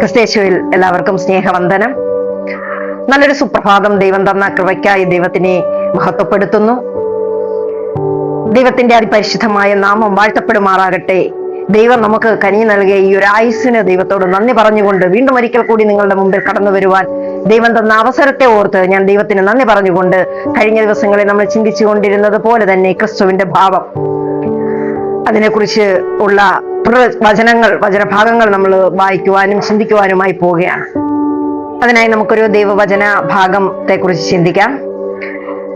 ക്രിസ്തേശുവിൽ എല്ലാവർക്കും സ്നേഹവന്ദനം. നല്ലൊരു സുപ്രഭാതം ദൈവം തന്ന കൃപയ്ക്കായി ദൈവത്തിനെ മഹത്വപ്പെടുത്തുന്നു. ദൈവത്തിന്റെ അതിപരിശുദ്ധമായ നാമം വാഴ്ത്തപ്പെടുമാറാകട്ടെ. ദൈവം നമുക്ക് കനി നൽകിയ ഈ ഒരു ആയുസ്സിന് ദൈവത്തോട് നന്ദി പറഞ്ഞുകൊണ്ട് വീണ്ടും ഒരിക്കൽ കൂടി നിങ്ങളുടെ മുമ്പിൽ കടന്നു വരുവാൻ ദൈവം തന്ന അവസരത്തെ ഓർത്ത് ഞാൻ ദൈവത്തിന് നന്ദി പറഞ്ഞുകൊണ്ട് കഴിഞ്ഞ ദിവസങ്ങളിൽ നമ്മൾ ചിന്തിച്ചുകൊണ്ടിരുന്നത് പോലെ തന്നെ ക്രിസ്തുവിന്റെ ഭാവം. അതിനെക്കുറിച്ച് ഉള്ള വചനങ്ങൾ വചനഭാഗങ്ങൾ നമ്മൾ വായിക്കുവാനും ചിന്തിക്കുവാനുമായി പോവുകയാണ്. അതിനായി നമുക്കൊരു ദൈവവചന ഭാഗത്തെ കുറിച്ച് ചിന്തിക്കാം.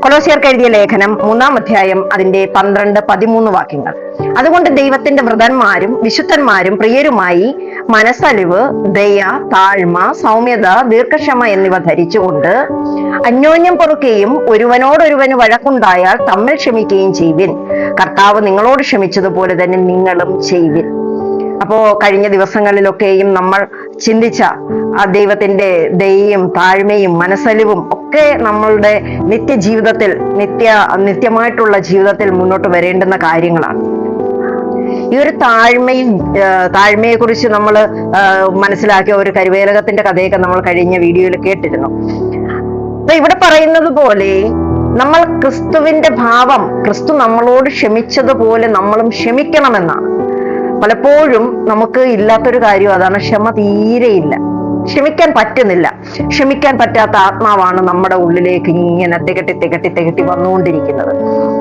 കൊലോസിയർക്ക് എഴുതിയ ലേഖനം മൂന്നാം അധ്യായം അതിന്റെ പന്ത്രണ്ട് പതിമൂന്ന് വാക്യങ്ങൾ. അതുകൊണ്ട് ദൈവത്തിന്റെ വൃതന്മാരും വിശുദ്ധന്മാരും പ്രിയരുമായി മനസ്സലിവ് ദയ താഴ്മ സൗമ്യത ദീർഘക്ഷമ എന്നിവ ധരിച്ചുകൊണ്ട് അന്യോന്യം പൊറുക്കുകയും ഒരുവനോടൊരുവന് വഴക്കുണ്ടായാൽ തമ്മിൽ ക്ഷമിക്കുകയും ചെയ്യുവിൻ. കർത്താവ് നിങ്ങളോട് ക്ഷമിച്ചതുപോലെ തന്നെ നിങ്ങളും ചെയ്യുവിൻ. അപ്പോ കഴിഞ്ഞ ദിവസങ്ങളിലൊക്കെയും നമ്മൾ ചിന്തിച്ച ആ ദൈവത്തിന്റെ ദയയും താഴ്മയും മനസ്സലിവും ഒക്കെ നമ്മളുടെ നിത്യജീവിതത്തിൽ നിത്യ നിത്യമായിട്ടുള്ള ജീവിതത്തിൽ മുന്നോട്ട് വരേണ്ടുന്ന കാര്യങ്ങളാണ്. ഈ ഒരു താഴ്മയും കുറിച്ച് നമ്മൾ മനസ്സിലാക്കിയ ഒരു കരുവേലകത്തിന്റെ കഥയൊക്കെ നമ്മൾ കഴിഞ്ഞ വീഡിയോയിൽ കേട്ടിരുന്നു. അപ്പൊ ഇവിടെ പറയുന്നത് പോലെ നമ്മൾ ക്രിസ്തുവിന്റെ ഭാവം ക്രിസ്തു നമ്മളോട് ക്ഷമിച്ചതുപോലെ നമ്മളും ക്ഷമിക്കണമെന്നാണ്. പലപ്പോഴും നമുക്ക് ഇല്ലാത്തൊരു കാര്യം അതാണ് ക്ഷമ തീരെയില്ല ക്ഷമിക്കാൻ പറ്റുന്നില്ല. ക്ഷമിക്കാൻ പറ്റാത്ത ആത്മാവാണ് നമ്മുടെ ഉള്ളിലേക്ക് ഇങ്ങനെ തികട്ടി തികട്ടി തികട്ടി വന്നുകൊണ്ടിരിക്കുന്നത്.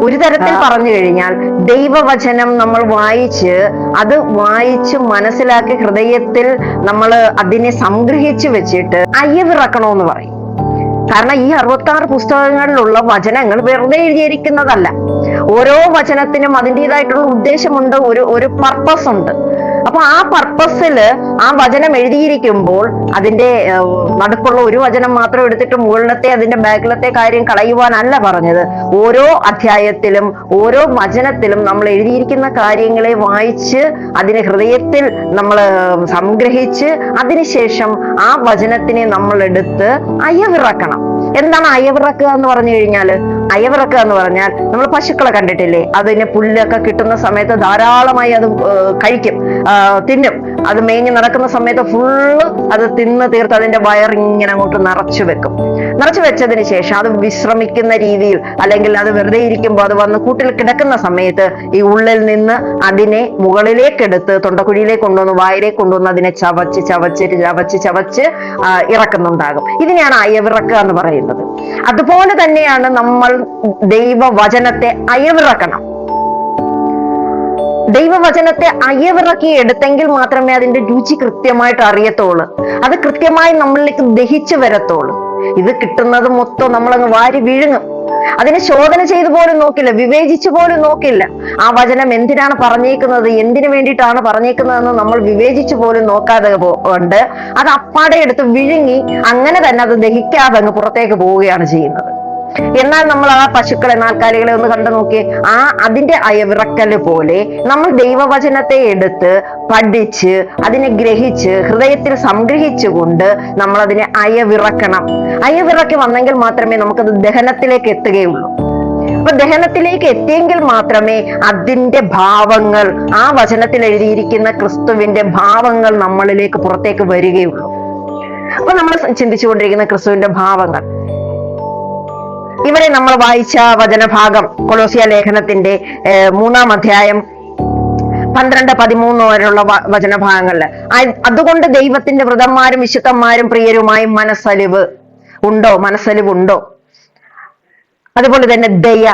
ഒരു തരത്തിൽ പറഞ്ഞു കഴിഞ്ഞാൽ ദൈവവചനം നമ്മൾ വായിച്ച് അത് വായിച്ച് മനസ്സിലാക്കി ഹൃദയത്തിൽ നമ്മൾ അതിനെ സംഗ്രഹിച്ചു വെച്ചിട്ട് അയ്യവിറക്കണമെന്ന് പറയും. കാരണം ഈ അറുപത്തി ആറ് പുസ്തകങ്ങളിലുള്ള വചനങ്ങൾ വെറുതെ എഴുതിയിരിക്കുന്നതല്ല. ഓരോ വചനത്തിനും അതിന്റെതായിട്ടുള്ള ഉദ്ദേശമുണ്ട് ഒരു ഒരു പർപ്പസ് ഉണ്ട്. അപ്പൊ ആ പർപ്പസിൽ ആ വചനം എഴുതിയിരിക്കുമ്പോൾ അതിന്റെ നടുക്കുള്ള ഒരു വചനം മാത്രം എടുത്തിട്ട് മുകളിലത്തെ അതിന്റെ ബാക്കിലത്തെ കാര്യം കളയുവാനല്ല പറഞ്ഞത്. ഓരോ അധ്യായത്തിലും ഓരോ വചനത്തിലും നമ്മൾ എഴുതിയിരിക്കുന്ന കാര്യങ്ങളെ വായിച്ച് അതിനെ ഹൃദയത്തിൽ നമ്മൾ സംഗ്രഹിച്ച് അതിനുശേഷം ആ വചനത്തിനെ നമ്മൾ എടുത്ത് അയവിറക്കണം. എന്താണ് അയവിറക്കുക എന്ന് പറഞ്ഞു കഴിഞ്ഞാൽ അയവിറക്കുക എന്ന് പറഞ്ഞാൽ നമ്മൾ പശുക്കളെ കണ്ടിട്ടില്ലേ? അതിന് പുല്ലൊക്കെ കിട്ടുന്ന സമയത്ത് ധാരാളമായി അത് കഴിക്കും. തിന്നും. അത് മേഞ്ഞ് നടക്കുന്ന സമയത്ത് ഫുള്ള് അത് തിന്ന് തീർത്ത് അതിന്റെ വയർ ഇങ്ങനെ അങ്ങോട്ട് നിറച്ചു വെക്കും. നിറച്ചു വെച്ചതിന് ശേഷം അത് വിശ്രമിക്കുന്ന രീതിയിൽ അല്ലെങ്കിൽ അത് വെറുതെ ഇരിക്കുമ്പോൾ അത് വന്ന് കൂട്ടിൽ കിടക്കുന്ന സമയത്ത് ഈ ഉള്ളിൽ നിന്ന് അതിനെ മുകളിലേക്കെടുത്ത് തൊണ്ടക്കുഴിയിലേക്ക് കൊണ്ടുവന്ന് വായിലേക്ക് കൊണ്ടുവന്ന് അതിനെ ചവച്ച് ചവച്ച് ചവച്ച് ചവച്ച് ഇറക്കുന്നുണ്ടാകും. ഇതിനെയാണ് അയവിറക്കുക എന്ന് പറയുന്നത്. അതുപോലെ തന്നെയാണ് നമ്മൾ ദൈവവചനത്തെ അയവിറക്കണം. ദൈവവചനത്തെ അയവിറക്കി എടുത്തെങ്കിൽ മാത്രമേ അതിന്റെ രുചി കൃത്യമായിട്ട് അറിയത്തുള്ളൂ. അത് കൃത്യമായി നമ്മളിലേക്ക് ദഹിച്ചു വരത്തുള്ളൂ. ഇത് കിട്ടുന്നത് മൊത്തം നമ്മളങ്ങ് വാരി വിഴുങ്ങും. അതിനെ ശോധന ചെയ്തു പോലും നോക്കില്ല വിവേചിച്ചു പോലും നോക്കില്ല. ആ വചനം എന്തിനാണ് പറഞ്ഞേക്കുന്നത് എന്തിനു വേണ്ടിയിട്ടാണ് പറഞ്ഞേക്കുന്നതെന്ന് നമ്മൾ വിവേചിച്ചു പോലും നോക്കാതെ കൊണ്ട് അത് അപ്പാടെ എടുത്ത് വിഴുങ്ങി അങ്ങനെ തന്നെ അത് ദഹിക്കാതെ അങ്ങ് പുറത്തേക്ക് പോവുകയാണ് ചെയ്യുന്നത്. എന്നാൽ നമ്മൾ ആ പശുക്കളെ നാൽക്കാലികളെ ഒന്ന് കണ്ടു നോക്കി ആ അതിന്റെ അയവിറക്കൽ പോലെ നമ്മൾ ദൈവവചനത്തെ എടുത്ത് പഠിച്ച് അതിനെ ഗ്രഹിച്ച് ഹൃദയത്തിൽ സംഗ്രഹിച്ചുകൊണ്ട് നമ്മൾ അതിനെ അയവിറക്കണം. അയവിറക്കി വന്നെങ്കിൽ മാത്രമേ നമുക്കത് ദഹനത്തിലേക്ക് എത്തുകയുള്ളൂ. അപ്പൊ ദഹനത്തിലേക്ക് എത്തിയെങ്കിൽ മാത്രമേ അതിന്റെ ഭാവങ്ങൾ ആ വചനത്തിൽ എഴുതിയിരിക്കുന്ന ക്രിസ്തുവിന്റെ ഭാവങ്ങൾ നമ്മളിലേക്ക് പുറത്തേക്ക് വരികയുള്ളൂ. അപ്പൊ നമ്മൾ ചിന്തിച്ചുകൊണ്ടിരിക്കുന്ന ക്രിസ്തുവിന്റെ ഭാവങ്ങൾ. ഇവിടെ നമ്മൾ വായിച്ച വചനഭാഗം കൊളോസിയ ലേഖനത്തിന്റെ മൂന്നാം അധ്യായം പന്ത്രണ്ട് പതിമൂന്ന് വരെയുള്ള വചനഭാഗങ്ങളിൽ. അതുകൊണ്ട് ദൈവത്തിന്റെ വ്രതന്മാരും വിശുദ്ധന്മാരും പ്രിയരുമായി മനസ്സലിവ് ഉണ്ടോ? മനസ്സലിവ് ഉണ്ടോ അതുപോലെ തന്നെ ദയ.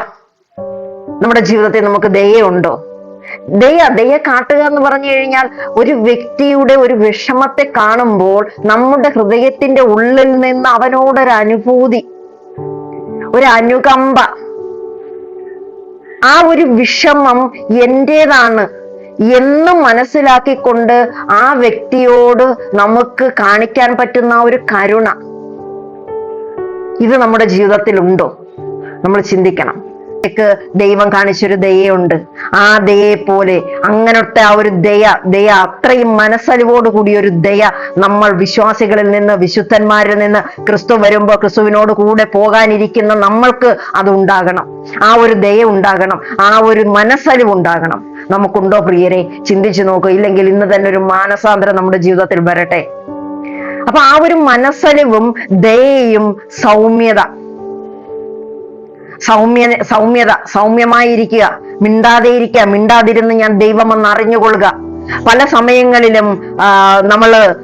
നമ്മുടെ ജീവിതത്തിൽ നമുക്ക് ദയുണ്ടോ ദയ ദയ കാട്ടുക എന്ന് പറഞ്ഞു കഴിഞ്ഞാൽ ഒരു വ്യക്തിയുടെ ഒരു വിഷമത്തെ കാണുമ്പോൾ നമ്മുടെ ഹൃദയത്തിന്റെ ഉള്ളിൽ നിന്ന് അവനോടൊരു അനുഭൂതി ഒരു അനുകമ്പ. ആ ഒരു വിഷമം എന്റേതാണ് എന്ന് മനസ്സിലാക്കിക്കൊണ്ട് ആ വ്യക്തിയോട് നമുക്ക് കാണിക്കാൻ പറ്റുന്ന ഒരു കരുണ. ഇത് നമ്മുടെ ജീവിതത്തിൽ ഉണ്ടോ നമ്മൾ ചിന്തിക്കണം. ക്ക് ദൈവം കാണിച്ചൊരു ദയുണ്ട് ആ ദയയെ പോലെ അങ്ങനത്തെ ആ ഒരു ദയ ദയ അത്രയും മനസ്സലിവോട് കൂടിയ ഒരു ദയ നമ്മൾ വിശ്വാസികളിൽ നിന്ന് വിശുദ്ധന്മാരിൽ നിന്ന് ക്രിസ്തു വരുമ്പോൾ ക്രിസ്തുവിനോട് കൂടെ പോകാനിരിക്കുന്ന നമ്മൾക്ക് അത് ഉണ്ടാകണം ആ ഒരു ദയ ഉണ്ടാകണം. ആ ഒരു മനസ്സലിവ് ഉണ്ടാകണം. നമുക്കുണ്ടോ പ്രിയരെ? ചിന്തിച്ചു നോക്കുക ഇല്ലെങ്കിൽ ഇന്ന് തന്നെ ഒരു മാനസാന്തരം നമ്മുടെ ജീവിതത്തിൽ വരട്ടെ. അപ്പൊ ആ ഒരു മനസ്സലിവും ദയയും സൗമ്യത. സൗമ്യ സൗമ്യത സൗമ്യമായിരിക്കുക. മിണ്ടാതെ ഇരിക്കുക മിണ്ടാതിരുന്ന് ഞാൻ ദൈവമെന്ന് അറിഞ്ഞുകൊള്ളുക. പല സമയങ്ങളിലും നമ്മൾ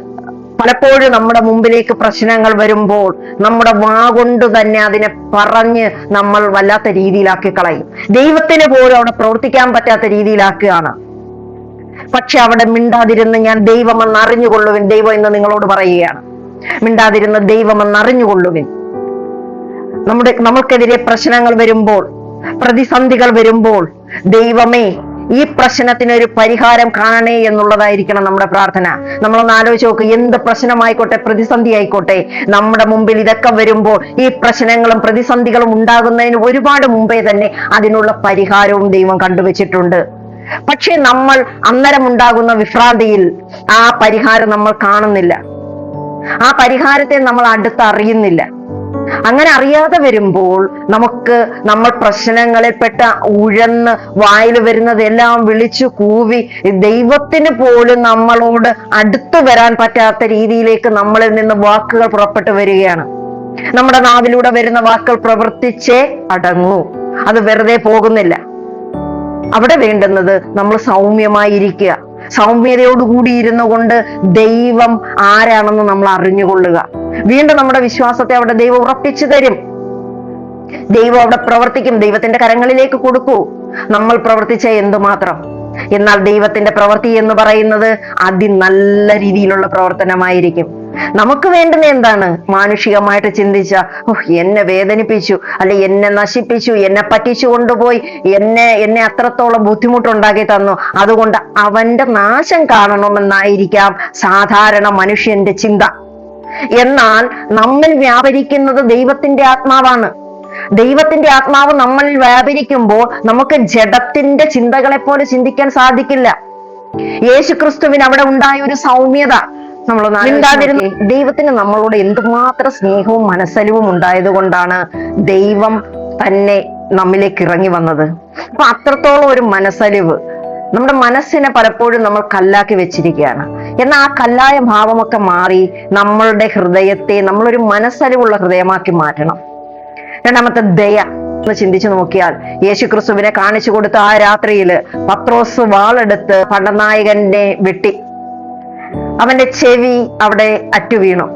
പലപ്പോഴും നമ്മുടെ മുമ്പിലേക്ക് പ്രശ്നങ്ങൾ വരുമ്പോൾ നമ്മുടെ വാ കൊണ്ട് തന്നെ അതിനെ പറഞ്ഞ് നമ്മൾ വല്ലാത്ത രീതിയിലാക്കി കളയും. ദൈവത്തിന് പോലും അവിടെ പ്രവർത്തിക്കാൻ പറ്റാത്ത രീതിയിലാക്കുകയാണ്. പക്ഷെ അവിടെ മിണ്ടാതിരുന്ന് ഞാൻ ദൈവമെന്ന് അറിഞ്ഞുകൊള്ളുവിൻ. ദൈവം എന്ന് നിങ്ങളോട് പറയുകയാണ്. മിണ്ടാതിരുന്ന് ദൈവമെന്ന് അറിഞ്ഞുകൊള്ളുവിൻ. നമ്മുടെ നമ്മൾക്കെതിരെ പ്രശ്നങ്ങൾ വരുമ്പോൾ പ്രതിസന്ധികൾ വരുമ്പോൾ ദൈവമേ ഈ പ്രശ്നത്തിന് ഒരു പരിഹാരം കാണണേ എന്നുള്ളതായിരിക്കണം നമ്മുടെ പ്രാർത്ഥന. നമ്മളൊന്ന് ആലോചിച്ച് നോക്ക് എന്ത് പ്രശ്നമായിക്കോട്ടെ പ്രതിസന്ധി ആയിക്കോട്ടെ നമ്മുടെ മുമ്പിൽ ഇതൊക്കെ വരുമ്പോൾ ഈ പ്രശ്നങ്ങളും പ്രതിസന്ധികളും ഉണ്ടാകുന്നതിന് ഒരുപാട് മുമ്പേ തന്നെ അതിനുള്ള പരിഹാരവും ദൈവം കണ്ടുവച്ചിട്ടുണ്ട്. പക്ഷെ നമ്മൾ അന്നരം ഉണ്ടാകുന്ന വിഭ്രാന്തിയിൽ ആ പരിഹാരം നമ്മൾ കാണുന്നില്ല. ആ പരിഹാരത്തെ നമ്മൾ അടുത്ത് അറിയുന്നില്ല അങ്ങനെ അറിയാതെ വരുമ്പോൾ നമുക്ക് നമ്മൾ പ്രശ്നങ്ങളിൽപ്പെട്ട ഉഴന്ന് വായിൽ വരുന്നതെല്ലാം വിളിച്ചു കൂവി ദൈവത്തിന് പോലും നമ്മളോട് അടുത്തു വരാൻ പറ്റാത്ത രീതിയിലേക്ക് നമ്മളിൽ നിന്ന് വാക്കുകൾ പുറപ്പെട്ടു വരികയാണ്. നമ്മുടെ നാവിലൂടെ വരുന്ന വാക്കുകൾ പ്രവർത്തിച്ചേ അടങ്ങൂ. അത് വെറുതെ പോകുന്നില്ല. അവിടെ വേണ്ടുന്നത് നമ്മൾ സൗമ്യമായിരിക്കുക. സൗമ്യതയോടുകൂടി ഇരുന്നു കൊണ്ട് ദൈവം ആരാണെന്ന് നമ്മൾ അറിഞ്ഞുകൊള്ളുക. വീണ്ടും നമ്മുടെ വിശ്വാസത്തെ അവിടെ ദൈവം ഉറപ്പിച്ചു തരും. ദൈവം അവിടെ പ്രവർത്തിക്കും. ദൈവത്തിന്റെ കരങ്ങളിലേക്ക് കൊടുക്കൂ. നമ്മൾ പ്രവർത്തിച്ച എന്തുമാത്രം എന്നാൽ ദൈവത്തിന്റെ പ്രവൃത്തി എന്ന് പറയുന്നത് അതി നല്ല രീതിയിലുള്ള പ്രവർത്തനമായിരിക്കും. നമുക്ക് വേണ്ടുന്ന എന്താണ്? മാനുഷികമായിട്ട് ചിന്തിച്ച എന്നെ വേദനിപ്പിച്ചു അല്ലെ എന്നെ നശിപ്പിച്ചു എന്നെ പറ്റിച്ചു കൊണ്ടുപോയി എന്നെ എന്നെ അത്രത്തോളം ബുദ്ധിമുട്ടുണ്ടാക്കി തന്നു. അതുകൊണ്ട് അവന്റെ നാശം കാണണമെന്നായിരിക്കാം സാധാരണ മനുഷ്യന്റെ ചിന്ത. എന്നാൽ നമ്മൾ വ്യാപരിക്കുന്നത് ദൈവത്തിന്റെ ആത്മാവാണ്. ദൈവത്തിന്റെ ആത്മാവ് നമ്മൾ വ്യാപരിക്കുമ്പോൾ നമുക്ക് ജഡത്തിന്റെ ചിന്തകളെ പോലെ ചിന്തിക്കാൻ സാധിക്കില്ല. യേശുക്രിസ്തുവിന് അവിടെ ഉണ്ടായ ഒരു സൗമ്യത മിണ്ടാതിരുന്നു ദൈവത്തിന് നമ്മളോട് എന്തുമാത്രം സ്നേഹവും മനസ്സലിവും ഉണ്ടായത് കൊണ്ടാണ് ദൈവം തന്നെ നമ്മിലേക്ക് ഇറങ്ങി വന്നത്. അപ്പൊ അത്രത്തോളം ഒരു മനസ്സലിവ്. നമ്മുടെ മനസ്സിനെ പലപ്പോഴും നമ്മൾ കല്ലാക്കി വെച്ചിരിക്കുകയാണ്. എന്നാൽ ആ കല്ലായ ഭാവമൊക്കെ മാറി നമ്മളുടെ ഹൃദയത്തെ നമ്മളൊരു മനസ്സലിവുള്ള ഹൃദയമാക്കി മാറ്റണം. രണ്ടാമത്തെ ദയ എന്ന് ചിന്തിച്ചു നോക്കിയാൽ യേശു ക്രിസ്തുവിനെ കാണിച്ചു കൊടുത്ത ആ രാത്രിയിൽ പത്രോസ് വാളെടുത്ത് പടനായകന്റെ വെട്ടി അവന്റെ ചെവി അവിടെ അറ്റുവീണു.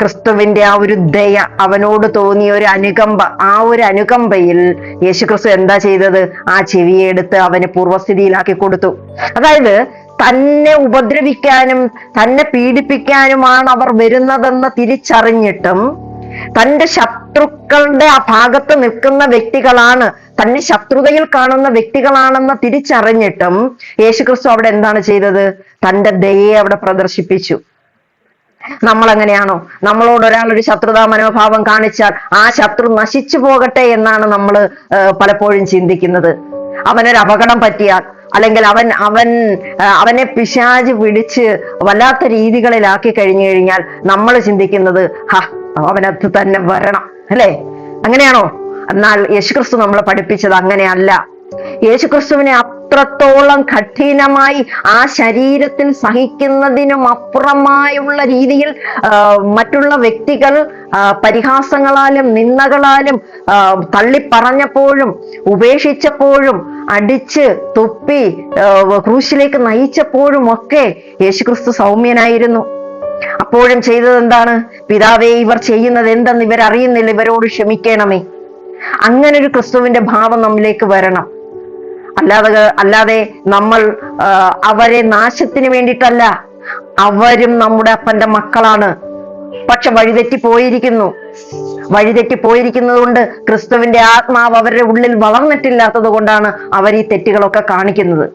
ക്രിസ്തുവിന്റെ ആ ഒരു ദയ അവനോട് തോന്നിയ ഒരു അനുകമ്പ ആ ഒരു അനുകമ്പയിൽ യേശുക്രിസ്തു എന്താ ചെയ്തത്? ആ ചെവിയെ എടുത്ത് അവന് പൂർവസ്ഥിതിയിലാക്കി കൊടുത്തു. അതായത് തന്നെ ഉപദ്രവിക്കാനും തന്നെ പീഡിപ്പിക്കാനുമാണ് അവർ വരുന്നതെന്ന് തിരിച്ചറിഞ്ഞിട്ടും തന്റെ ശത്രുക്കളുടെ ആ ഭാഗത്ത് നിൽക്കുന്ന വ്യക്തികളാണ് തന്നെ ശത്രുതയിൽ കാണുന്ന വ്യക്തികളാണെന്ന് തിരിച്ചറിഞ്ഞിട്ടും യേശുക്രിസ്തു അവിടെ എന്താണ് ചെയ്തത്? തന്റെ ദയയെ അവിടെ പ്രദർശിപ്പിച്ചു. നമ്മൾ അങ്ങനെയാണോ നമ്മളോട് ഒരാൾ ഒരു ശത്രുതാ മനോഭാവം കാണിച്ചാൽ ആ ശത്രു നശിച്ചു പോകട്ടെ എന്നാണ് നമ്മൾ പലപ്പോഴും ചിന്തിക്കുന്നത്. അവനൊരു അപകടം പറ്റിയാൽ അല്ലെങ്കിൽ അവൻ അവൻ അവനെ പിശാജ് പിടിച്ച് വല്ലാത്ത രീതികളിലാക്കി കഴിഞ്ഞു കഴിഞ്ഞാൽ നമ്മൾ ചിന്തിക്കുന്നത് ഹ അവനത് തന്നെ വരണം. അല്ലേ? അങ്ങനെയാണോ? എന്നാൽ യേശുക്രിസ്തു നമ്മളെ പഠിപ്പിച്ചത് അങ്ങനെയല്ല. യേശുക്രിസ്തുവിനെ അത്രത്തോളം കഠിനമായി ആ ശരീരത്തിൽ സഹിക്കുന്നതിനും അപ്പുറമായുള്ള രീതിയിൽ മറ്റുള്ള വ്യക്തികൾ പരിഹാസങ്ങളാലും നിന്ദകളാലും തള്ളിപ്പറഞ്ഞപ്പോഴും ഉപേക്ഷിച്ചപ്പോഴും അടിച്ച് തുപ്പി ക്രൂശിലേക്ക് നയിച്ചപ്പോഴും ഒക്കെ യേശുക്രിസ്തു സൗമ്യനായിരുന്നു. അപ്പോഴും ചെയ്തത് എന്താണ് പിതാവേ ഇവർ ചെയ്യുന്നത് എന്തെന്ന് ഇവർ അറിയുന്നില്ല ഇവരോട് ക്ഷമിക്കണമേ. അങ്ങനെ ഒരു ക്രിസ്തുവിന്റെ ഭാവം നമ്മിലേക്ക് വരണം. അല്ലാതെ അല്ലാതെ നമ്മൾ അവരെ നാശത്തിന് വേണ്ടിയിട്ടല്ല. അവരും നമ്മുടെ അപ്പന്റെ മക്കളാണ്. പക്ഷെ വഴിതെറ്റി പോയിരിക്കുന്നു. വഴിതെറ്റി പോയിരിക്കുന്നത് കൊണ്ട് ക്രിസ്തുവിന്റെ ആത്മാവ് അവരുടെ ഉള്ളിൽ വളർന്നിട്ടില്ലാത്തത് കൊണ്ടാണ് അവർ ഈ തെറ്റുകളൊക്കെ കാണിക്കുന്നത്.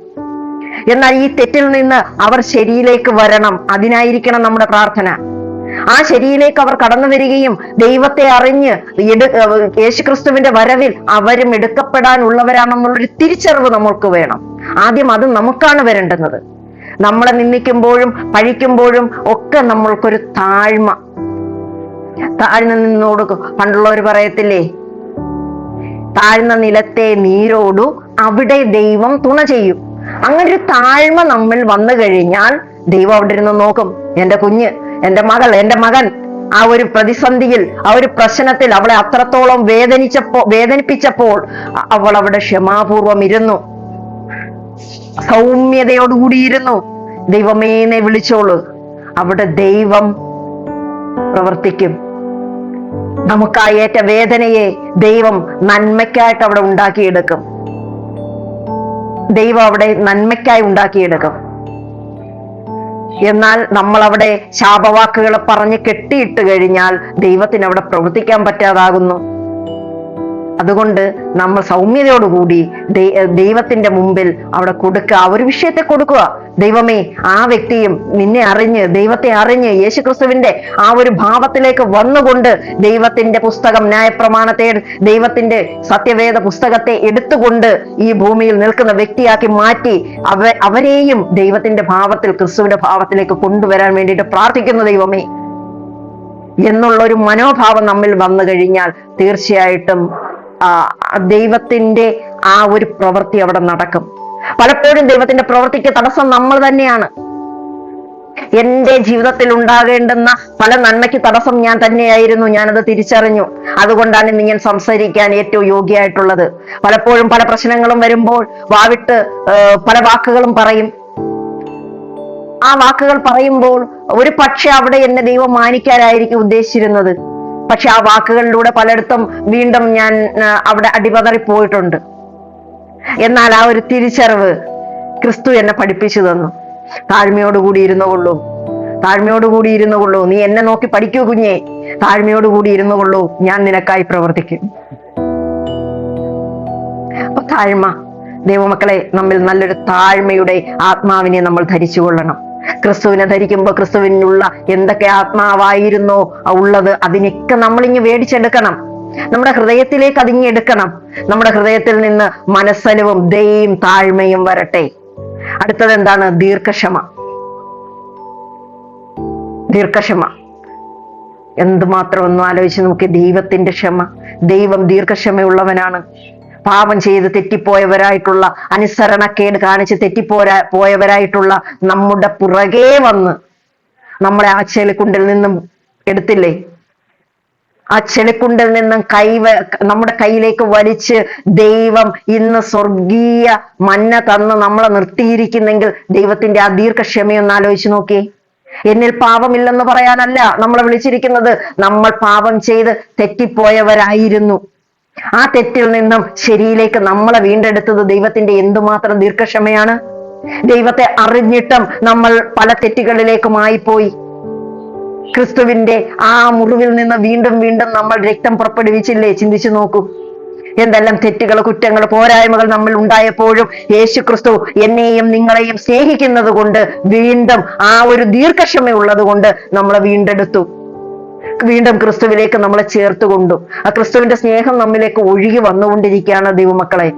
എന്നാൽ ഈ തെറ്റിൽ നിന്ന് അവർ ശരിയിലേക്ക് വരണം. അതിനായിരിക്കണം നമ്മുടെ പ്രാർത്ഥന. ആ ശരിയിലേക്ക് അവർ കടന്നു വരികയും ദൈവത്തെ അറിഞ്ഞ് യേശുക്രിസ്തുവിന്റെ വരവിൽ അവരും എടുക്കപ്പെടാനുള്ളവരാണെന്നുള്ളൊരു തിരിച്ചറിവ് നമ്മൾക്ക് വേണം. ആദ്യം അത് നമുക്കാണ് വരേണ്ടുന്നത്. നമ്മളെ നിന്ദിക്കുമ്പോഴും പഴിക്കുമ്പോഴും ഒക്കെ നമ്മൾക്കൊരു താഴ്മ. താഴ്ന്ന നിന്നോട് പണ്ടുള്ളവർ പറയത്തില്ലേ? താഴ്ന്ന നിലത്തെ നീരോടു അവിടെ ദൈവം തുണ ചെയ്യും. അങ്ങനെ ഒരു താഴ്മ നമ്മൾ വന്നു കഴിഞ്ഞാൽ ദൈവം അവിടെ ഇരുന്ന് നോക്കും. എന്റെ കുഞ്ഞ് എന്റെ മകൾ എന്റെ മകൻ ആ ഒരു പ്രതിസന്ധിയിൽ ആ ഒരു പ്രശ്നത്തിൽ അവളെ അത്രത്തോളം വേദനിച്ചപ്പോ വേദനിപ്പിച്ചപ്പോൾ അവൾ അവിടെ ക്ഷമാപൂർവം ഇരുന്നു. സൗമ്യതയോടുകൂടി ഇരുന്നു. ദൈവമേനെ വിളിച്ചോളൂ. അവിടെ ദൈവം പ്രവർത്തിക്കും. നമുക്കായി ഏറ്റ വേദനയെ ദൈവം നന്മയ്ക്കായിട്ട് അവിടെ ഉണ്ടാക്കിയെടുക്കും. ദൈവം അവിടെ നന്മയ്ക്കായി ഉണ്ടാക്കിയെടുക്കും. എന്നാൽ നമ്മൾ അവിടെ ശാപവാക്കുകൾ പറഞ്ഞ് കെട്ടിയിട്ട് കഴിഞ്ഞാൽ ദൈവത്തിന് അവിടെ പ്രവർത്തിക്കാൻ പറ്റാതാകുന്നു. അതുകൊണ്ട് നമ്മൾ സൗമ്യതയോടുകൂടി ദൈവത്തിന്റെ മുമ്പിൽ അവിടെ കൊടുക്കുക. ഒരു വിഷയത്തെ കൊടുക്കുക. ദൈവമേ ആ വ്യക്തിയും നിന്നെ അറിഞ്ഞ് ദൈവത്തെ അറിഞ്ഞ് യേശുക്രിസ്തുവിന്റെ ആ ഒരു ഭാവത്തിലേക്ക് വന്നുകൊണ്ട് ദൈവത്തിന്റെ പുസ്തകം ന്യായപ്രമാണത്തെ ദൈവത്തിന്റെ സത്യവേദ പുസ്തകത്തെ എടുത്തുകൊണ്ട് ഈ ഭൂമിയിൽ നിൽക്കുന്ന വ്യക്തിയാക്കി മാറ്റി അവ അവരെയും ദൈവത്തിന്റെ ഭാവത്തിൽ ക്രിസ്തുവിന്റെ ഭാവത്തിലേക്ക് കൊണ്ടുവരാൻ വേണ്ടിയിട്ട് പ്രാർത്ഥിക്കുന്നു ദൈവമേ. എന്നുള്ള ഒരു മനോഭാവം നമ്മിൽ വന്നു കഴിഞ്ഞാൽ തീർച്ചയായിട്ടും ദൈവത്തിന്റെ ആ ഒരു പ്രവൃത്തി അവിടെ നടക്കും. പലപ്പോഴും ദൈവത്തിന്റെ പ്രവൃത്തിക്ക് തടസ്സം നമ്മൾ തന്നെയാണ്. എന്റെ ജീവിതത്തിൽ ഉണ്ടാകേണ്ടുന്ന പല നന്മയ്ക്ക് തടസ്സം ഞാൻ തന്നെയായിരുന്നു ഞാനത് തിരിച്ചറിഞ്ഞു. അതുകൊണ്ടാണ് ഇന്ന് ഞാൻ സംസാരിക്കാൻ ഏറ്റവും യോഗ്യമായിട്ടുള്ളത് പലപ്പോഴും പല പ്രശ്നങ്ങളും വരുമ്പോൾ വാവിട്ട് പല വാക്കുകളും പറയും. ആ വാക്കുകൾ പറയുമ്പോൾ ഒരു പക്ഷെ അവിടെ എന്നെ ദൈവം മാനിക്കാനായിരിക്കും ഉദ്ദേശിച്ചിരുന്നത്. പക്ഷെ ആ വാക്കുകളിലൂടെ പലയിടത്തും വീണ്ടും ഞാൻ അവിടെ അടിപതറി പോയിട്ടുണ്ട്. എന്നാൽ ആ ഒരു തിരിച്ചറിവ് ക്രിസ്തു എന്നെ പഠിപ്പിച്ചു തന്നു. താഴ്മയോടുകൂടി ഇരുന്നു കൊള്ളൂ. താഴ്മയോടുകൂടി ഇരുന്നു കൊള്ളൂ. നീ എന്നെ നോക്കി പഠിക്കൂ കുഞ്ഞേ. താഴ്മയോടുകൂടി ഇരുന്നു കൊള്ളൂ. ഞാൻ നിനക്കായി പ്രവർത്തിക്കും. അപ്പൊ താഴ്മ. ദൈവമക്കളെ നമ്മിൽ നല്ലൊരു താഴ്മയുടെ ആത്മാവിനെ നമ്മൾ ധരിച്ചു കൊള്ളണം. ക്രിസ്തുവിനെ ധരിക്കുമ്പോൾ ക്രിസ്തുവിനുള്ള എന്തൊക്കെ ആത്മാവായിരുന്നോ ഉള്ളത് അതിനൊക്കെ നമ്മൾ ഇങ്ങ് മേടിച്ചെടുക്കണം നമ്മുടെ ഹൃദയത്തിലേക്ക് അതിങ്ങെടുക്കണം നമ്മുടെ ഹൃദയത്തിൽ നിന്ന് മനസ്സലവും ദയും താഴ്മയും വരട്ടെ. അടുത്തത് എന്താണ്? ദീർഘക്ഷമ. ദീർഘക്ഷമ. എന്തുമാത്രം ഒന്നും ആലോചിച്ച് നോക്കി. ദൈവത്തിന്റെ ക്ഷമ. ദൈവം ദീർഘക്ഷമയുള്ളവനാണ്. പാപം ചെയ്ത് തെറ്റിപ്പോയവരായിട്ടുള്ള അനുസരണക്കേട് കാണിച്ച് തെറ്റിപ്പോരാ പോയവരായിട്ടുള്ള നമ്മുടെ പുറകെ വന്ന് നമ്മളെ ആ ചെളിക്കുണ്ടിൽ നിന്നും എടുത്തില്ലേ? ആ ചെളിക്കുണ്ടിൽ നിന്നും കൈ നമ്മുടെ കയ്യിലേക്ക് വലിച്ച് ദൈവം ഇന്ന് സ്വർഗീയ മന്ന തന്ന് നമ്മളെ നിർത്തിയിരിക്കുന്നെങ്കിൽ ദൈവത്തിന്റെ ആ ദീർഘക്ഷമയൊന്ന് ആലോചിച്ച് നോക്കിയേ. എന്നിൽ പാപമില്ലെന്ന് പറയാനല്ല നമ്മളെ വിളിച്ചിരിക്കുന്നത്. നമ്മൾ പാപം ചെയ്ത് തെറ്റിപ്പോയവരായിരുന്നു. ആ തെറ്റിൽ നിന്നും ശരിയിലേക്ക് നമ്മളെ വീണ്ടെടുത്തത് ദൈവത്തിന്റെ എന്തുമാത്രം ദീർഘക്ഷമയാണ്? ദൈവത്തെ അറിഞ്ഞിട്ടും നമ്മൾ പല തെറ്റുകളിലേക്കുമായി പോയി ക്രിസ്തുവിന്റെ ആ മുറിവിൽ നിന്ന് വീണ്ടും വീണ്ടും നമ്മൾ രക്തം പുറപ്പെടുവിച്ചില്ലേ? ചിന്തിച്ചു നോക്കൂ. എന്തെല്ലാം തെറ്റുകൾ കുറ്റങ്ങൾ പോരായ്മകൾ നമ്മൾ ഉണ്ടായപ്പോഴും യേശു ക്രിസ്തു എന്നെയും നിങ്ങളെയും സ്നേഹിക്കുന്നത് കൊണ്ട് വീണ്ടും ആ ഒരു ദീർഘക്ഷമ ഉള്ളത് കൊണ്ട് നമ്മളെ വീണ്ടെടുത്തു. വീണ്ടും ക്രിസ്തുവിലേക്ക് നമ്മളെ ചേർത്ത് കൊണ്ടു ആ ക്രിസ്തുവിന്റെ സ്നേഹം നമ്മിലേക്ക് ഒഴുകി വന്നുകൊണ്ടിരിക്കുകയാണ് ദൈവമക്കളെ.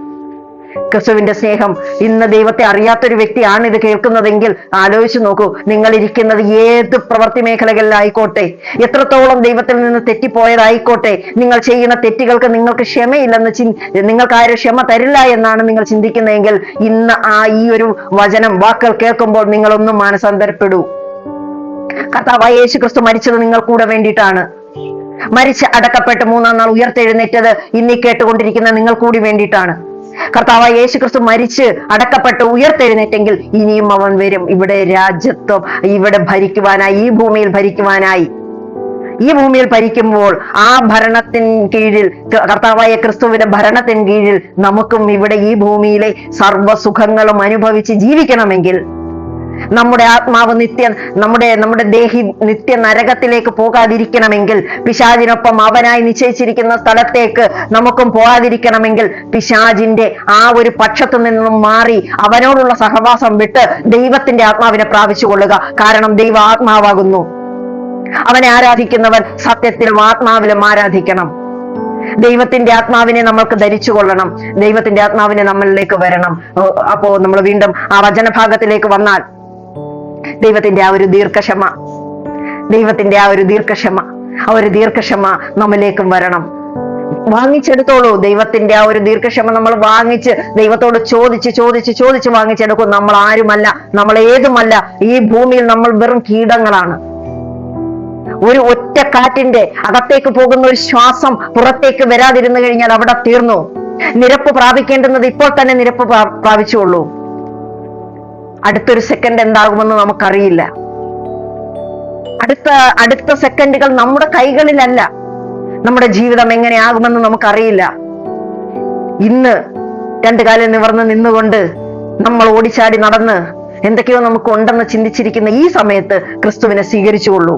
ക്രിസ്തുവിന്റെ സ്നേഹം ഇന്ന് ദൈവത്തെ അറിയാത്തൊരു വ്യക്തിയാണ് ഇത് കേൾക്കുന്നതെങ്കിൽ ആലോചിച്ച് നോക്കൂ നിങ്ങൾ ഇരിക്കുന്നത് ഏത് പ്രവൃത്തി മേഖലകളിലായിക്കോട്ടെ? എത്രത്തോളം ദൈവത്തിൽ നിന്ന് തെറ്റിപ്പോയതായിക്കോട്ടെ? നിങ്ങൾ ചെയ്യുന്ന തെറ്റുകൾക്ക് നിങ്ങൾക്ക് ക്ഷമയില്ലെന്ന് ചിൻ നിങ്ങൾക്ക് ആരും ക്ഷമ തരില്ല എന്നാണ് നിങ്ങൾ ചിന്തിക്കുന്നതെങ്കിൽ ഇന്ന് ആ ഈ ഒരു വചനം വാക്കുകൾ കേൾക്കുമ്പോൾ നിങ്ങളൊന്നും മാനസാന്തരപ്പെടൂ. കർത്താവായ യേശു ക്രിസ്തു മരിച്ചത് നിങ്ങൾ കൂടെ വേണ്ടിയിട്ടാണ്. മരിച്ച് അടക്കപ്പെട്ട് മൂന്നാം നാൾ ഉയർത്തെഴുന്നേറ്റത് ഇന്നീ കേട്ടുകൊണ്ടിരിക്കുന്ന നിങ്ങൾ കൂടി വേണ്ടിയിട്ടാണ്. കർത്താവ് യേശു ക്രിസ്തു മരിച്ച് അടക്കപ്പെട്ട് ഉയർത്തെഴുന്നേറ്റെങ്കിൽ ഇനിയും അവൻ വരും. ഇവിടെ രാജ്യത്വം ഇവിടെ ഭരിക്കുവാനായി ഈ ഭൂമിയിൽ ഭരിക്കുവാനായി. ഈ ഭൂമിയിൽ ഭരിക്കുമ്പോൾ ആ ഭരണത്തിൻ കീഴിൽ കർത്താവായ ക്രിസ്തുവിന്റെ ഭരണത്തിൻ കീഴിൽ നമുക്കും ഇവിടെ ഈ ഭൂമിയിലെ സർവസുഖങ്ങളും അനുഭവിച്ച് ജീവിക്കണമെങ്കിൽ നമ്മുടെ ആത്മാവ് നിത്യ നമ്മുടെ നമ്മുടെ ദേഹി നിത്യ നരകത്തിലേക്ക് പോകാതിരിക്കണമെങ്കിൽ പിശാചിനൊപ്പം അവനായി നിശ്ചയിച്ചിരിക്കുന്ന സ്ഥലത്തേക്ക് നമുക്കും പോകാതിരിക്കണമെങ്കിൽ പിശാജിന്റെ ആ ഒരു പക്ഷത്തു നിന്നും മാറി അവനോടുള്ള സഹവാസം വിട്ട് ദൈവത്തിന്റെ ആത്മാവിനെ പ്രാപിച്ചു കൊള്ളുക. കാരണം ദൈവ ആത്മാവാകുന്നു. അവനെ ആരാധിക്കുന്നവൻ സത്യത്തിലും ആത്മാവിലും ആരാധിക്കണം. ദൈവത്തിന്റെ ആത്മാവിനെ നമ്മൾക്ക് ധരിച്ചു കൊള്ളണം. ദൈവത്തിന്റെ ആത്മാവിനെ നമ്മളിലേക്ക് വരണം. അപ്പോ നമ്മൾ വീണ്ടും ആ വചനഭാഗത്തിലേക്ക് വന്നാൽ ദൈവത്തിന്റെ ആ ഒരു ദീർഘക്ഷമ. ദൈവത്തിന്റെ ആ ഒരു ദീർഘക്ഷമ. ആ ഒരു ദീർഘക്ഷമ നമ്മിലേക്കും വരണം. വാങ്ങിച്ചെടുത്തോളൂ. ദൈവത്തിന്റെ ആ ഒരു ദീർഘക്ഷമ നമ്മൾ വാങ്ങിച്ച് ദൈവത്തോട് ചോദിച്ച് ചോദിച്ച് ചോദിച്ച് വാങ്ങിച്ചെടുക്കും. നമ്മൾ ആരുമല്ല നമ്മൾ ഏതുമല്ല. ഈ ഭൂമിയിൽ നമ്മൾ വെറും കീടങ്ങളാണ്. ഒരു ഒറ്റ കാറ്റിന്റെ അകത്തേക്ക് പോകുന്ന ഒരു ശ്വാസം പുറത്തേക്ക് വരാതിരുന്നു കഴിഞ്ഞാൽ അവിടെ തീർന്നു. നിരപ്പ് പ്രാപിക്കേണ്ടുന്നത് ഇപ്പോൾ തന്നെ നിരപ്പ് പ്രാ- പ്രാപിച്ചുള്ളൂ അടുത്തൊരു സെക്കൻഡ് എന്താകുമെന്ന് നമുക്കറിയില്ല. അടുത്ത അടുത്ത സെക്കൻഡുകൾ നമ്മുടെ കൈകളിലല്ല. നമ്മുടെ ജീവിതം എങ്ങനെയാകുമെന്ന് നമുക്കറിയില്ല. ഇന്ന് രണ്ടു കാലം നിവർന്ന് നിന്നുകൊണ്ട് നമ്മൾ ഓടിച്ചാടി നടന്ന് എന്തൊക്കെയോ നമുക്ക് ഉണ്ടെന്ന് ചിന്തിച്ചിരിക്കുന്ന ഈ സമയത്ത് ക്രിസ്തുവിനെ സ്വീകരിച്ചുകൊള്ളൂ.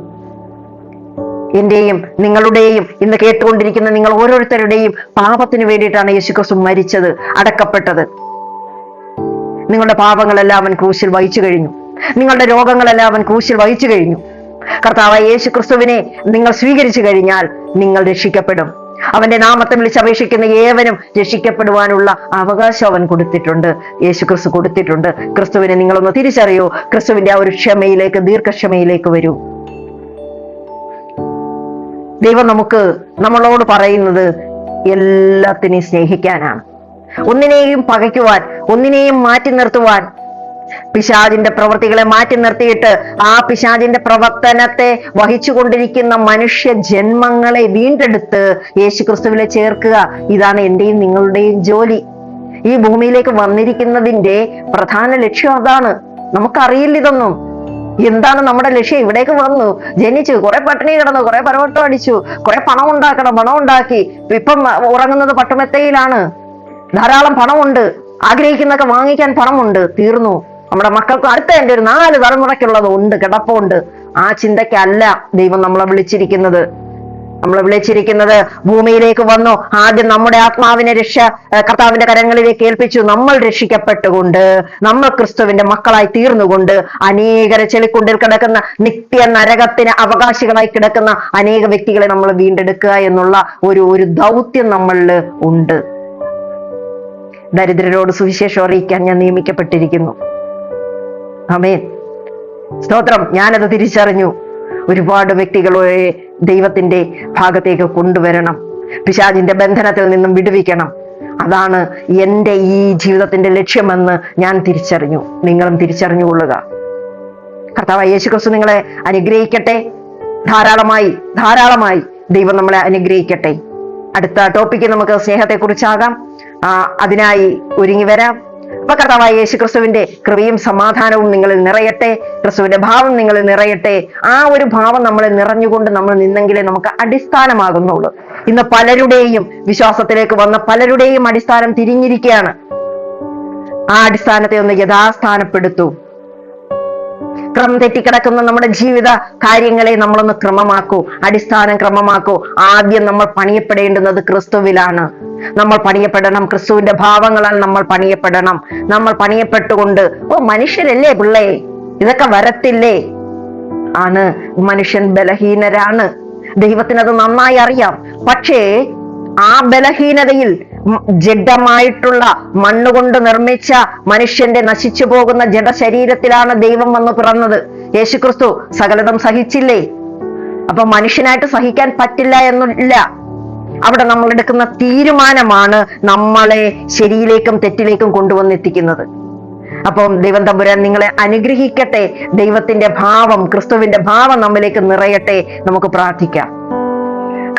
എന്റെയും നിങ്ങളുടെയും ഇന്ന് കേട്ടുകൊണ്ടിരിക്കുന്ന നിങ്ങൾ ഓരോരുത്തരുടെയും പാപത്തിന് വേണ്ടിയിട്ടാണ് യേശുക്രിസ്തു മരിച്ചത് അടക്കപ്പെട്ടത്. നിങ്ങളുടെ പാപങ്ങളെല്ലാം അവൻ ക്രൂശിൽ വഹിച്ചു കഴിഞ്ഞു. നിങ്ങളുടെ രോഗങ്ങളെല്ലാം അവൻ ക്രൂശിൽ വഹിച്ചു കഴിഞ്ഞു. കർത്താവ് യേശു ക്രിസ്തുവിനെ നിങ്ങൾ സ്വീകരിച്ചു കഴിഞ്ഞാൽ നിങ്ങൾ രക്ഷിക്കപ്പെടും. അവന്റെ നാമത്തെ വിളിച്ചപേക്ഷിക്കുന്ന ഏവനും രക്ഷിക്കപ്പെടുവാനുള്ള അവകാശം അവൻ കൊടുത്തിട്ടുണ്ട്. യേശു ക്രിസ്തു കൊടുത്തിട്ടുണ്ട്. ക്രിസ്തുവിനെ നിങ്ങളൊന്ന് തിരിച്ചറിയൂ. ക്രിസ്തുവിന്റെ ആ ഒരു ക്ഷമയിലേക്ക് ദീർഘക്ഷമയിലേക്ക് വരൂ. ദൈവം നമുക്ക് നമ്മളോട് പറയുന്നത് എല്ലാത്തിനെയും സ്നേഹിക്കാനാണ്. ഒന്നിനെയും പകയ്ക്കുവാൻ ഒന്നിനെയും മാറ്റി നിർത്തുവാൻ. പിശാചിന്റെ പ്രവൃത്തികളെ മാറ്റി നിർത്തിയിട്ട് ആ പിശാചിന്റെ പ്രവർത്തനത്തെ വഹിച്ചുകൊണ്ടിരിക്കുന്ന മനുഷ്യ ജന്മങ്ങളെ വീണ്ടെടുത്ത് യേശു ക്രിസ്തുവിലെ ചേർക്കുക. ഇതാണ് എന്റെയും നിങ്ങളുടെയും ജോലി. ഈ ഭൂമിയിലേക്ക് വന്നിരിക്കുന്നതിന്റെ പ്രധാന ലക്ഷ്യം അതാണ്. നമുക്കറിയില്ല ഇതൊന്നും. എന്താണ് നമ്മുടെ ലക്ഷ്യം? ഇവിടേക്ക് വന്നു. ജനിച്ചു. കുറെ പട്ടിണി കിടന്നു. കുറെ പരവട്ടം അടിച്ചു. കുറെ പണം ഉണ്ടാക്കണം പണം ഉണ്ടാക്കി ഇപ്പം ഉറങ്ങുന്നത് പട്ടുമെത്തയിലാണ്. ധാരാളം പണമുണ്ട്. ആഗ്രഹിക്കുന്നൊക്കെ വാങ്ങിക്കാൻ പണമുണ്ട്. തീർന്നു. നമ്മുടെ മക്കൾക്ക് അടുത്ത എന്റെ ഒരു നാല് തലമുറയ്ക്കുള്ളത് ഉണ്ട് കിടപ്പുണ്ട്. ആ ചിന്തയ്ക്കല്ല ദൈവം നമ്മളെ വിളിച്ചിരിക്കുന്നത്. നമ്മളെ വിളിച്ചിരിക്കുന്നത് ഭൂമിയിലേക്ക് വന്നു. ആദ്യം നമ്മുടെ ആത്മാവിനെ രക്ഷ കർത്താവിന്റെ കരങ്ങളിലേക്ക് ഏൽപ്പിച്ചു. നമ്മൾ രക്ഷിക്കപ്പെട്ടുകൊണ്ട് നമ്മൾ ക്രിസ്തുവിന്റെ മക്കളായി തീർന്നുകൊണ്ട് അനേകരെ ചെളിക്കുണ്ടിൽ കിടക്കുന്ന നിത്യ നരകത്തിന് അവകാശികളായി കിടക്കുന്ന അനേക വ്യക്തികളെ നമ്മൾ വീണ്ടെടുക്കുക എന്നുള്ള ഒരു ഒരു ദൗത്യം നമ്മളിൽ ഉണ്ട്. ദരിദ്രരോട് സുവിശേഷം അറിയിക്കാൻ ഞാൻ നിയമിക്കപ്പെട്ടിരിക്കുന്നു. അമേൻ സ്തോത്രം. ഞാനത് തിരിച്ചറിഞ്ഞു. ഒരുപാട് വ്യക്തികളെ ദൈവത്തിന്റെ ഭാഗത്തേക്ക് കൊണ്ടുവരണം. പിശാജിന്റെ ബന്ധനത്തിൽ നിന്നും വിടുവിക്കണം. അതാണ് എന്റെ ഈ ജീവിതത്തിന്റെ ലക്ഷ്യമെന്ന് ഞാൻ തിരിച്ചറിഞ്ഞു. നിങ്ങളും തിരിച്ചറിഞ്ഞുകൊള്ളുക. കർത്താവ് യേശു ക്രിസ്തു നിങ്ങളെ അനുഗ്രഹിക്കട്ടെ. ധാരാളമായി ധാരാളമായി ദൈവം നമ്മളെ അനുഗ്രഹിക്കട്ടെ. അടുത്ത ടോപ്പിക്ക് നമുക്ക് സ്നേഹത്തെ കുറിച്ചാകാം ആ അതിനായി ഒരുങ്ങി വരാം. അപ്പൊ കർത്താവായ യേശു ക്രിസ്തുവിന്റെ കൃപയും സമാധാനവും നിങ്ങളിൽ നിറയട്ടെ. ക്രിസ്തുവിന്റെ ഭാവം നിങ്ങളിൽ നിറയട്ടെ. ആ ഒരു ഭാവം നമ്മളെ നിറഞ്ഞുകൊണ്ട് നമ്മൾ നിന്നെങ്കിലേ നമുക്ക് അടിസ്ഥാനമാകുന്നുള്ളൂ. ഇന്ന് പലരുടെയും വിശ്വാസത്തിലേക്ക് വന്ന പലരുടെയും അടിസ്ഥാനം തിരിഞ്ഞിരിക്കുകയാണ്. ആ അടിസ്ഥാനത്തെ ഒന്ന് യഥാസ്ഥാനപ്പെടുത്തൂ. ക്രമം തെറ്റിക്കിടക്കുന്ന നമ്മുടെ ജീവിത കാര്യങ്ങളെ നമ്മളൊന്ന് ക്രമമാക്കൂ. അടിസ്ഥാനം ക്രമമാക്കൂ. ആദ്യം നമ്മൾ പണിയപ്പെടേണ്ടുന്നത് ക്രിസ്തുവിലാണ്. നമ്മൾ പണിയപ്പെടണം. ക്രിസ്തുവിന്റെ ഭാവങ്ങളാൽ നമ്മൾ പണിയപ്പെടണം. നമ്മൾ പണിയപ്പെട്ടുകൊണ്ട് ഓ മനുഷ്യരല്ലേ പിള്ളേ? ഇതൊക്കെ വരത്തില്ലേ? ആണ്. മനുഷ്യൻ ബലഹീനരാണ്. ദൈവത്തിനത് നന്നായി അറിയാം. പക്ഷേ ആ ബലഹീനതയിൽ ജഡമായിട്ടുള്ള മണ്ണുകൊണ്ട് നിർമ്മിച്ച മനുഷ്യന്റെ നശിച്ചു പോകുന്ന ജഡശരീരത്തിലാണ് ദൈവം വന്ന് പിറന്നത്. യേശുക്രിസ്തു സകലതും സഹിച്ചില്ലേ? അപ്പൊ മനുഷ്യനായിട്ട് സഹിക്കാൻ പറ്റില്ല എന്നില്ല. അവിടെ നമ്മൾ എടുക്കുന്ന തീരുമാനമാണ് നമ്മളെ ശരിയിലേക്കും തെറ്റിലേക്കും കൊണ്ടുവന്നെത്തിക്കുന്നത്. അപ്പം ദൈവം തമ്പുരാൻ നിങ്ങളെ അനുഗ്രഹിക്കട്ടെ. ദൈവത്തിന്റെ ഭാവം ക്രിസ്തുവിന്റെ ഭാവം നമ്മിലേക്ക് നിറയട്ടെ. നമുക്ക് പ്രാർത്ഥിക്കാം.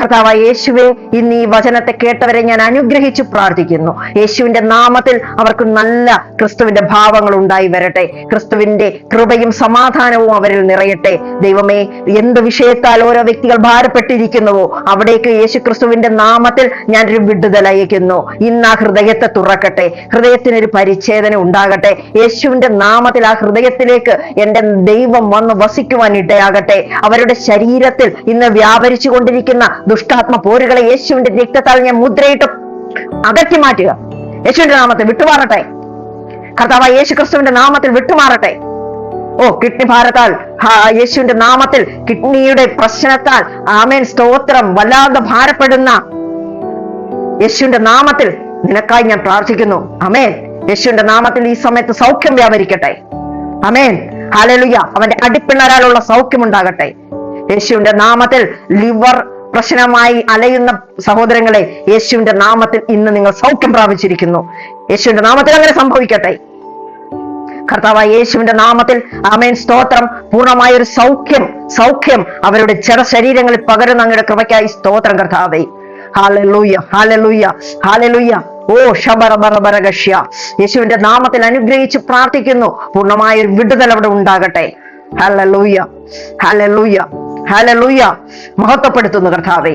കർത്താവായ യേശുവെ ഇന്ന് ഈ വചനത്തെ കേട്ടവരെ ഞാൻ അനുഗ്രഹിച്ചു പ്രാർത്ഥിക്കുന്നു. യേശുവിന്റെ നാമത്തിൽ അവർക്ക് നല്ല ക്രിസ്തുവിന്റെ ഭാവങ്ങൾ ഉണ്ടായി വരട്ടെ. ക്രിസ്തുവിന്റെ കൃപയും സമാധാനവും അവരിൽ നിറയട്ടെ. ദൈവമേ എന്ത് വിഷയത്താൽ ഓരോ വ്യക്തികൾ ഭാരപ്പെട്ടിരിക്കുന്നുവോ അവിടേക്ക് യേശു ക്രിസ്തുവിന്റെ നാമത്തിൽ ഞാനൊരു വിടുതൽ അയക്കുന്നു ഇന്ന് ആ ഹൃദയത്തെ തുറക്കട്ടെ. ഹൃദയത്തിനൊരു പരിച്ഛേദന ഉണ്ടാകട്ടെ. യേശുവിന്റെ നാമത്തിൽ ആ ഹൃദയത്തിലേക്ക് എന്റെ ദൈവം വന്ന് വസിക്കുവാൻ ഇടയാകട്ടെ. അവരുടെ ശരീരത്തിൽ ഇന്ന് വ്യാപരിച്ചു കൊണ്ടിരിക്കുന്ന ദുഷ്ടാത്മ പോരുകളെ യേശുവിന്റെ രക്തത്താൽ ഞാൻ മുദ്രയിട്ട് അകറ്റി മാറ്റുക. യേശുവിന്റെ നാമത്തിൽ വിട്ടുമാറട്ടെ. കർത്താവ് യേശു ക്രിസ്തുവിന്റെ നാമത്തിൽ വിട്ടുമാറട്ടെ. ഓ കിഡ്നി ഭാരത്താൽ യേശുവിന്റെ നാമത്തിൽ കിഡ്നിയുടെ പ്രശ്നത്താൽ ആമേൻ സ്തോത്രം വല്ലാതെ ഭാരപ്പെടുന്ന യേശുവിന്റെ നാമത്തിൽ നിനക്കായി ഞാൻ പ്രാർത്ഥിക്കുന്നു. അമേൻ യേശുവിന്റെ നാമത്തിൽ ഈ സമയത്ത് സൗഖ്യം വ്യാപരിക്കട്ടെ. അമേൻ ഹാലലുയ അവന്റെ അടിപ്പിണരാലുള്ള സൗഖ്യം ഉണ്ടാകട്ടെ. യേശുവിന്റെ നാമത്തിൽ ലിവർ പ്രശ്നമായി അലയുന്ന സഹോദരങ്ങളെ യേശുവിന്റെ നാമത്തിൽ ഇന്ന് നിങ്ങൾ സൗഖ്യം പ്രാപിച്ചിരിക്കുന്നു. യേശുവിന്റെ നാമത്തിൽ അങ്ങനെ സംഭവിക്കട്ടെ. കർത്താവായ യേശുവിന്റെ നാമത്തിൽ ആമേൻ. സ്തോത്രം. പൂർണമായ ഒരു സൗഖ്യം സൗഖ്യം അവരുടെ ചെറ ശരീരങ്ങളിൽ പകരുന്ന അങ്ങയുടെ കൃപയ്ക്കായി സ്തോത്രം കർത്താവേ. ഹാലലൂയ ഹാലലൂയ ഹാലലൂയ ഓ ഷബറബറബരകഷ്യ യേശുവിന്റെ നാമത്തിൽ അനുഗ്രഹിച്ച് പ്രാർത്ഥിക്കുന്നു. പൂർണമായ ഒരു വിടുതൽ അവിടെ ഉണ്ടാകട്ടെ. ഹലലൂയ ഹലലൂയ ഹലലൂയ മഹത്വപ്പെടുത്തുന്നു കർത്താവെ.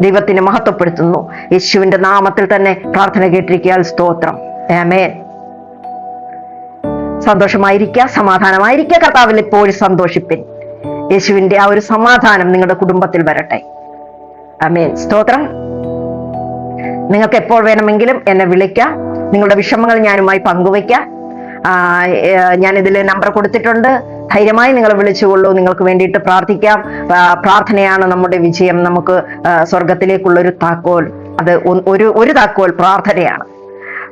ദൈവത്തിനെ മഹത്വപ്പെടുത്തുന്നു. യേശുവിന്റെ നാമത്തിൽ തന്നെ പ്രാർത്ഥന കേട്ടിരിക്കാൻ സ്തോത്രം. ആമേൻ സന്തോഷമായിരിക്കുക സമാധാനമായിരിക്കുക. കർത്താവിൽ എപ്പോഴും സന്തോഷിപ്പിൻ. യേശുവിന്റെ ആ ഒരു സമാധാനം നിങ്ങളുടെ കുടുംബത്തിൽ വരട്ടെ. അമേൻ സ്തോത്രം. നിങ്ങൾക്ക് എപ്പോൾ വേണമെങ്കിലും എന്നെ വിളിക്കാം. നിങ്ങളുടെ വിഷമങ്ങൾ ഞാനുമായി പങ്കുവയ്ക്കാം. ഇതിൽ നമ്പർ കൊടുത്തിട്ടുണ്ട്. ധൈര്യമായി നിങ്ങൾ വിളിച്ചുകൊള്ളൂ. നിങ്ങൾക്ക് വേണ്ടിയിട്ട് പ്രാർത്ഥിക്കാം. പ്രാർത്ഥനയാണ് നമ്മുടെ വിജയം. നമുക്ക് സ്വർഗത്തിലേക്കുള്ള ഒരു താക്കോൽ. അത് ഒരു ഒരു താക്കോൽ പ്രാർത്ഥനയാണ്.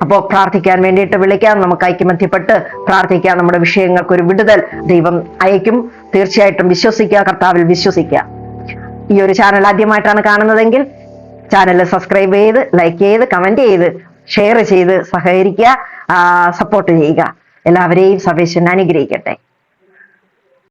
അപ്പോൾ പ്രാർത്ഥിക്കാൻ വേണ്ടിയിട്ട് വിളിക്കാം. നമുക്ക് ഐക്യമധ്യപ്പെട്ട് പ്രാർത്ഥിക്കാം. നമ്മുടെ വിഷയങ്ങൾക്ക് ഒരു വിടുതൽ ദൈവം അയക്കും തീർച്ചയായിട്ടും വിശ്വസിക്കുക. കർത്താവിൽ വിശ്വസിക്കുക. ഈ ഒരു ചാനൽ ആദ്യമായിട്ടാണ് കാണുന്നതെങ്കിൽ ചാനൽ സബ്സ്ക്രൈബ് ചെയ്ത് ലൈക്ക് ചെയ്ത് കമന്റ് ചെയ്ത് ഷെയർ ചെയ്ത് സഹകരിക്കുക സപ്പോർട്ട് ചെയ്യുക. എല്ലാവരെയും സവേശൻ അനുഗ്രഹിക്കട്ടെ.